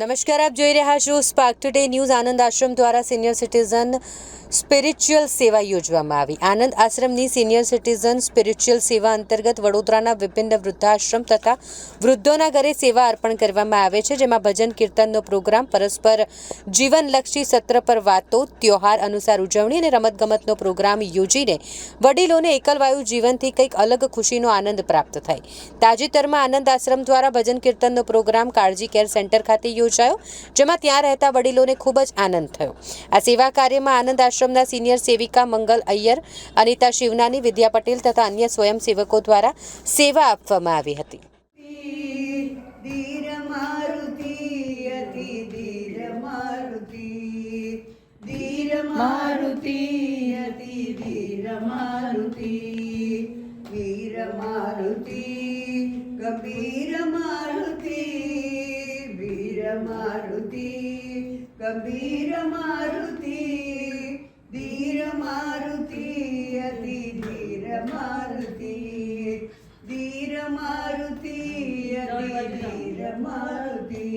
નમસ્કાર, આપ જોઈ રહ્યા છો spark today news Anand Ashram દ્વારા સિનિયર સિટીઝન સ્પિરિચ્યુઅલ સેવા યોજવામાં આવી. આનંદ આશ્રમની સિનિયર સિટીઝન સ્પિરિચ્યુઅલ સેવા અંતર્ગત વડોદરાના વિભિન્ન વૃદ્ધાશ્રમ તથા વૃદ્ધોના ઘરે સેવા અર્પણ કરવામાં આવે છે, જેમાં ભજન કીર્તનનો પ્રોગ્રામ, પરસ્પર જીવનલક્ષી સત્ર પર વાતો, ત્યોહાર અનુસાર ઉજવણી અને રમતગમતનો પ્રોગ્રામ યોજીને વડીલોને એકલવાયુ જીવનથી કંઈક અલગ ખુશીનો આનંદ પ્રાપ્ત થાય. તાજેતરમાં આનંદ આશ્રમ દ્વારા ભજન કીર્તનનો પ્રોગ્રામ, કાળજી કેર સેન્ટર ખાતે યોજાયો, જેમાં ત્યાં રહેતા વડીલોને ખૂબ જ આનંદ થયો. આ સેવા કાર્યમાં આનંદ આશ્રમના સિનિયર સેવિકા મંગલ અય્યર, અનિતા શિવનાની, વિદ્યા પટેલ તથા અન્ય સ્વયંસેવકો દ્વારા સેવા આપવામાં આવી હતી. મારુતિ, અતિ અતિ મારુતિ વીર મારુતિ કબીર મારુતિ मारुति कबीर मारुति वीर मारुति अति धीर मारुति धीर मारुति अति धीर मारुति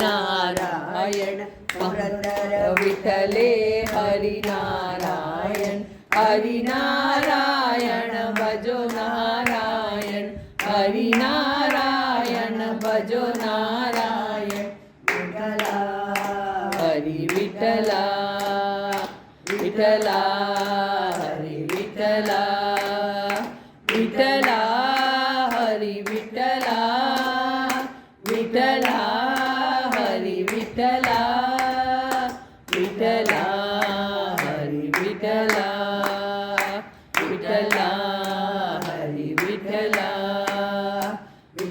नारायण पुरन्दर विठले हरिनारायण हरिनारायण भजो नारायण हरिनारायण भजो नारायण ಹರಿ ವಿಠಲ ವಿಠಲ ಹರಿ ವಿಠಲ ವಿಠಲ ಹರಿ ವಿಠಲ ವಿಠಲ ಹರಿ ವಿಠಲ